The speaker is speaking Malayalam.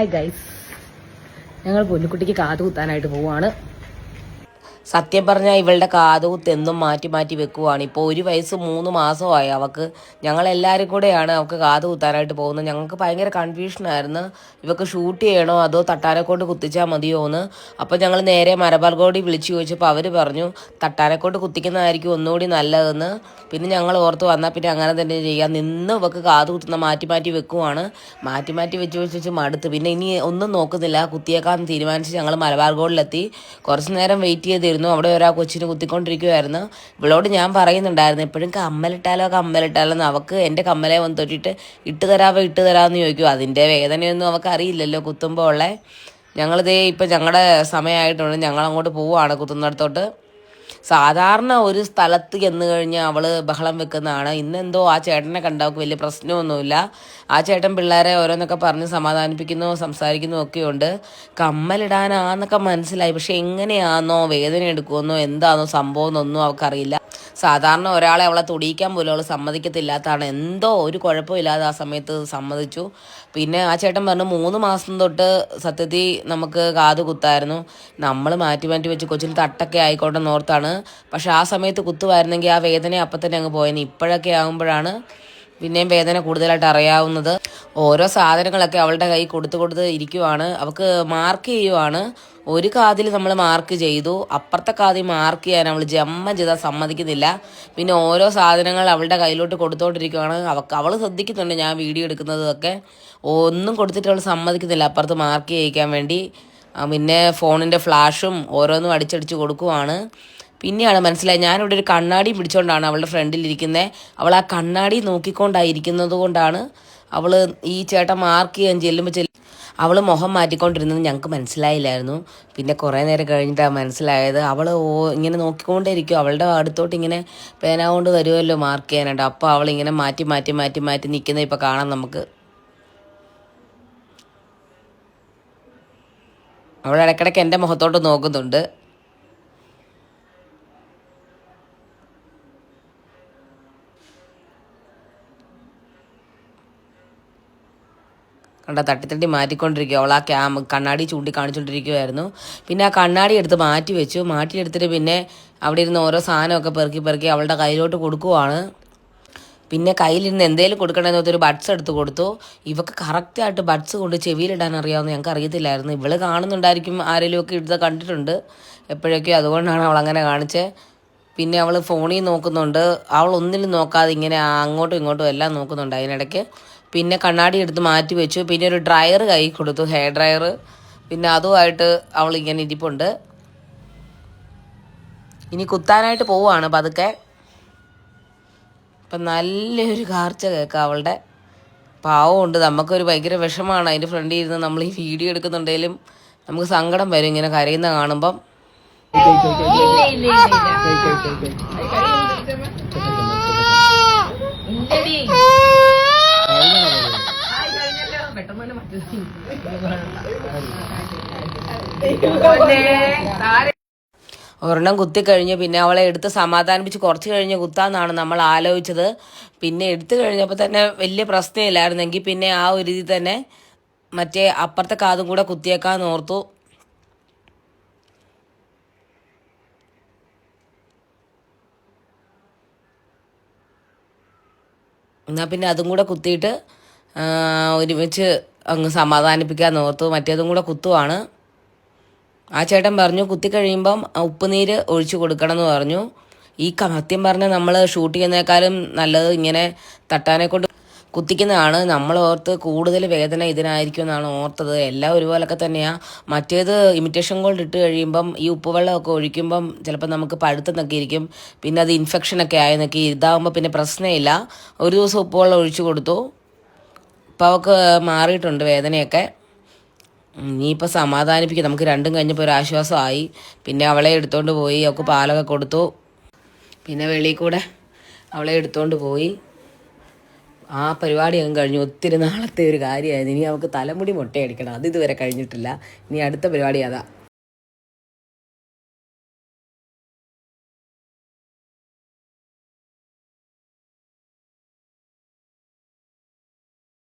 ഹായ് ഗൈസ് ഞങ്ങൾ പൊന്നുക്കുട്ടിക്ക് കാത് കുത്താനായിട്ട് പോവാണ്. സത്യം പറഞ്ഞാൽ ഇവളുടെ കാതുകുത്ത് എന്നും മാറ്റി മാറ്റി വെക്കുവാണ്. ഇപ്പോൾ ഒരു വയസ്സ് മൂന്ന് മാസമായി അവൾക്ക് ഞങ്ങളെല്ലാവരും കൂടെയാണ് അവൾക്ക് കാത് കുത്താനായിട്ട് പോകുന്നത്. ഞങ്ങൾക്ക് ഭയങ്കര കൺഫ്യൂഷനായിരുന്നു ഇവക്ക് ഷൂട്ട് ചെയ്യണോ അതോ തട്ടാനെക്കൊണ്ട് കുത്തിച്ചാൽ മതിയോ എന്ന്. അപ്പോൾ ഞങ്ങൾ നേരെ മരബാർഗോടി വിളിച്ചു ചോദിച്ചപ്പോൾ അവർ പറഞ്ഞു തട്ടാനെക്കൊണ്ട് കുത്തിക്കുന്നതായിരിക്കും ഒന്നുകൂടി നല്ലതെന്ന്. പിന്നെ ഞങ്ങൾ ഓർത്ത് വന്നാൽ പിന്നെ അങ്ങനെ തന്നെ ചെയ്യാം. നിന്ന് ഇവക്ക് കാത് കുത്തുന്ന മാറ്റി മാറ്റി വെക്കുവാണ്. മാറ്റി മാറ്റി വെച്ച് വെച്ച് വെച്ച് മടുത്ത്. പിന്നെ ഇനി ഒന്നും നോക്കുന്നില്ല. കുത്തിയേക്കാൻ തീരുമാനിച്ച് ഞങ്ങൾ മലബാർ ഗോൾഡിലെത്തി കുറച്ച് നേരം വെയിറ്റ് ചെയ്തിരുന്നു അവിടെ ഒരാൾ കൊച്ചിന് കുത്തിക്കൊണ്ടിരിക്കുമായിരുന്നു ഇവളോട് ഞാൻ പറയുന്നുണ്ടായിരുന്നു എപ്പോഴും കമ്മലിട്ടാലോ കമ്മലിട്ടാലോ എന്ന് അവക്ക് എന്റെ കമ്മലെ വന്ന് തൊട്ടിട്ട് ഇട്ട് തരാമോ ഇട്ട് തരാമെന്ന് ചോദിക്കും അതിന്റെ വേദനയൊന്നും അവൾക്ക് അറിയില്ലല്ലോ കുത്തുമ്പോൾ ഉള്ളേ. ഞങ്ങളിതേ ഇപ്പം ഞങ്ങളുടെ സമയമായിട്ടുണ്ട് ഞങ്ങളങ്ങോട്ട് പോവുകയാണ് കുത്തുന്നിടത്തോട്ട്. സാധാരണ ഒരു സ്ഥലത്ത് ചെന്ന് കഴിഞ്ഞാൽ അവൾ ബഹളം വെക്കുന്നതാണ്. ഇന്നെന്തോ ആ ചേട്ടനെ കണ്ടവൾക്ക് വലിയ പ്രശ്നമൊന്നുമില്ല. ആ ചേട്ടൻ പിള്ളേരെ ഓരോന്നൊക്കെ പറഞ്ഞ് സമാധാനിപ്പിക്കുന്നു സംസാരിക്കുന്നു ഒക്കെയുണ്ട്. കമ്മലിടാനാന്നൊക്കെ മനസ്സിലായി. പക്ഷെ എങ്ങനെയാണെന്നോ വേദന എടുക്കുമെന്നോ എന്താണോ സംഭവം എന്നൊന്നും അവൾക്കറിയില്ല. സാധാരണ ഒരാളെ അവളെ തുടിയിക്കാൻ പോലും അവൾ സമ്മതിക്കത്തില്ലാത്തതാണ്. എന്തോ ഒരു കുഴപ്പമില്ലാതെ ആ സമയത്ത് സമ്മതിച്ചു. പിന്നെ ആ ചേട്ടൻ പറഞ്ഞു മൂന്ന് മാസം തൊട്ട് സത്യത്തിൽ നമുക്ക് കാത് കുത്തായിരുന്നു. നമ്മൾ മാറ്റി മാറ്റി വെച്ച് കൊച്ചിൽ തട്ടൊക്കെ ആയിക്കോട്ടെ നോർത്താണ് പക്ഷെ ആ സമയത്ത് കുത്തുമായിരുന്നെങ്കിൽ ആ വേദന അപ്പം തന്നെ അങ്ങ് പോയെന്ന് ഇപ്പോഴൊക്കെ ആകുമ്പോഴാണ് പിന്നെയും വേദന കൂടുതലായിട്ട് അറിയാവുന്നത്. ഓരോ സാധനങ്ങളൊക്കെ അവളുടെ കൈ കൊടുത്ത് കൊടുത്ത് ഇരിക്കുവാണ്. അവൾക്ക് മാർക്ക് ചെയ്യുവാണ്. ഒരു കാതിൽ നമ്മൾ മാർക്ക് ചെയ്തു. അപ്പുറത്തെ കാതിൽ മാർക്ക് ചെയ്യാൻ അവൾ ജമ്മ ചെയ്താൽ സമ്മതിക്കുന്നില്ല. പിന്നെ ഓരോ സാധനങ്ങൾ അവളുടെ കയ്യിലോട്ട് കൊടുത്തോണ്ടിരിക്കുകയാണ് അവൾക്ക് അവൾ ശ്രദ്ധിക്കുന്നുണ്ട് ഞാൻ വീഡിയോ എടുക്കുന്നതൊക്കെ. ഒന്നും കൊടുത്തിട്ട് അവൾ സമ്മതിക്കുന്നില്ല അപ്പുറത്ത് മാർക്ക് ചെയ്യിക്കാൻ വേണ്ടി. പിന്നെ ഫോണിന്റെ ഫ്ലാഷും ഓരോന്നും അടിച്ചടിച്ച് കൊടുക്കുവാണ്. പിന്നെയാണ് മനസ്സിലായി ഞാനിവിടെ ഒരു കണ്ണാടി പിടിച്ചുകൊണ്ടാണ് അവളുടെ ഫ്രണ്ടിലിരിക്കുന്നത് അവൾ ആ കണ്ണാടി നോക്കിക്കൊണ്ടായിരിക്കുന്നത് കൊണ്ടാണ് അവൾ ഈ ചേട്ടൻ മാർക്ക് ചെയ്യാൻ ചെല്ലുമ്പോൾ ചെല്ലും അവൾ മുഖം മാറ്റിക്കൊണ്ടിരുന്നത് ഞങ്ങൾക്ക് മനസ്സിലായില്ലായിരുന്നു. പിന്നെ കുറേ നേരം കഴിഞ്ഞിട്ടാണ് മനസ്സിലായത്. അവൾ ഓ ഇങ്ങനെ നോക്കിക്കൊണ്ടേയിരിക്കും. അവളുടെ അടുത്തോട്ട് ഇങ്ങനെ പേന കൊണ്ട് വരുമല്ലോ മാർക്ക് ചെയ്യാനായിട്ട്. അപ്പോൾ അവൾ ഇങ്ങനെ മാറ്റി മാറ്റി മാറ്റി മാറ്റി നിൽക്കുന്നത് ഇപ്പോൾ കാണാം നമുക്ക്. അവൾ ഇടയ്ക്കിടയ്ക്ക് എന്റെ മുഖത്തോട്ട് നോക്കുന്നുണ്ട്. കണ്ട തട്ടിത്തട്ടി മാറ്റിക്കൊണ്ടിരിക്കുക. അവൾ ആ ക്യാമ കണ്ണാടി ചൂണ്ടി കാണിച്ചുകൊണ്ടിരിക്കുമായിരുന്നു പിന്നെ ആ കണ്ണാടി എടുത്ത് മാറ്റി വെച്ചു. മാറ്റിയെടുത്തിട്ട് പിന്നെ അവിടെ ഇരുന്ന് ഓരോ സാധനമൊക്കെ പെറുക്കി പെറുക്കി അവളുടെ കയ്യിലോട്ട് കൊടുക്കുവാണ്. പിന്നെ കയ്യിലിരുന്ന് എന്തെങ്കിലും കൊടുക്കണമെന്ന് ഒരു ബഡ്സ് എടുത്ത് കൊടുത്തു. ഇവക്ക് കറക്റ്റായിട്ട് ബഡ്സ് കൊണ്ട് ചെവിയിലിടാൻ അറിയാമെന്ന് ഞങ്ങൾക്ക് അറിയത്തില്ലായിരുന്നു. ഇവൾ കാണുന്നുണ്ടായിരിക്കും ആരെങ്കിലുമൊക്കെ ഇടുന്നത് കണ്ടിട്ടുണ്ട്. എപ്പോഴൊക്കെയോ അതുകൊണ്ടാണ് അവൾ അങ്ങനെ കാണിച്ചത് പിന്നെ അവൾ ഫോണിൽ നോക്കുന്നുണ്ട്. അവൾ ഒന്നിലും നോക്കാതെ ഇങ്ങനെ അങ്ങോട്ടും ഇങ്ങോട്ടും എല്ലാം നോക്കുന്നുണ്ട് അതിനിടയ്ക്ക്. പിന്നെ കണ്ണാടി എടുത്ത് മാറ്റി വെച്ചു. പിന്നെ ഒരു ഡ്രയർ കൈ കൊടുത്തു ഹെയർ ഡ്രയർ പിന്നെ അതുമായിട്ട് അവൾ ഇങ്ങനെ ഇരിപ്പുണ്ട്. ഇനി കുത്താനായിട്ട് പോവുകയാണ് പതുക്കെ. അപ്പം നല്ലൊരു കാർച്ച കേൾക്കാം അവളുടെ. പാവമുണ്ട് നമുക്കൊരു ഭയങ്കര വിഷമാണ്. അതിന്റെ ഫ്രണ്ടിൽ ഇരുന്ന് നമ്മൾ ഈ വീഡിയോ എടുക്കുന്നുണ്ടെങ്കിലും നമുക്ക് സങ്കടം വരും ഇങ്ങനെ കരയുന്ന കാണുമ്പം. ഒരെണ്ണം കുത്തിക്കഴിഞ്ഞ് പിന്നെ അവളെ എടുത്ത് സമാധാനിപ്പിച്ച് കുറച്ച് കഴിഞ്ഞ് കുത്താന്നാണ് നമ്മൾ ആലോചിച്ചത്. പിന്നെ എടുത്തു കഴിഞ്ഞപ്പോൾ തന്നെ വലിയ പ്രശ്നമില്ലായിരുന്നെങ്കിൽ പിന്നെ ആ ഒരു രീതി തന്നെ മറ്റേ അപ്പുറത്തെ കാതും കൂടെ കുത്തിയേക്കാന്ന് ഓർത്തു. എന്നാൽ പിന്നെ അതും കൂടെ കുത്തിയിട്ട് ഒരുമിച്ച് അങ്ങ് സമാധാനിപ്പിക്കാൻ നോർത്തു മറ്റേതും കൂടെ കുത്തുവാണ്. ആ ചേട്ടൻ പറഞ്ഞു കുത്തി കഴിയുമ്പം ഉപ്പുനീര് ഒഴിച്ചു കൊടുക്കണം എന്ന് പറഞ്ഞു. ഈ സത്യം പറഞ്ഞാൽ നമ്മൾ ഷൂട്ട് ചെയ്യുന്നേക്കാളും നല്ലത് ഇങ്ങനെ തട്ടാനെ കൊണ്ട് കുത്തിക്കുന്നതാണ്. നമ്മൾ ഓർത്ത് കൂടുതൽ വേദന ഇതിനായിരിക്കും എന്നാണ് ഓർത്തത്. എല്ലാം ഒരുപോലൊക്കെ തന്നെയാണ് മറ്റേത് ഇമിറ്റേഷൻ ഗോൾഡ് ഇട്ട് കഴിയുമ്പം ഈ ഉപ്പുവെള്ളമൊക്കെ ഒഴിക്കുമ്പം ചിലപ്പോൾ നമുക്ക് പഴുത്തെന്നൊക്കെ ഇരിക്കും. പിന്നെ അത് ഇൻഫെക്ഷനൊക്കെ ആയെന്നൊക്കെ ഇതാകുമ്പോൾ പിന്നെ പ്രശ്നമില്ല. ഒരു ദിവസം ഉപ്പുവെള്ളം ഒഴിച്ചു കൊടുത്തു. ഇപ്പോൾ അവൾക്ക് മാറിയിട്ടുണ്ട് വേദനയൊക്കെ. ഇനിയിപ്പോൾ സമാധാനിപ്പിക്കും. നമുക്ക് രണ്ടും കഴിഞ്ഞപ്പോൾ ഒരു ആശ്വാസമായി. പിന്നെ അവളെ എടുത്തുകൊണ്ട് പോയി. അവൾക്ക് പാലൊക്കെ കൊടുത്തു. പിന്നെ വെളിയിൽ കൂടെ അവളെ എടുത്തുകൊണ്ട് പോയി. ആ പരിപാടി അങ്ങ് കഴിഞ്ഞു. ഒത്തിരി നാളത്തെ ഒരു കാര്യമായിരുന്നു. ഇനി അവൾക്ക് തലമുടി മുട്ടയടിക്കണം. അത് ഇതുവരെ കഴിഞ്ഞിട്ടില്ല. ഇനി അടുത്ത പരിപാടി അതാ.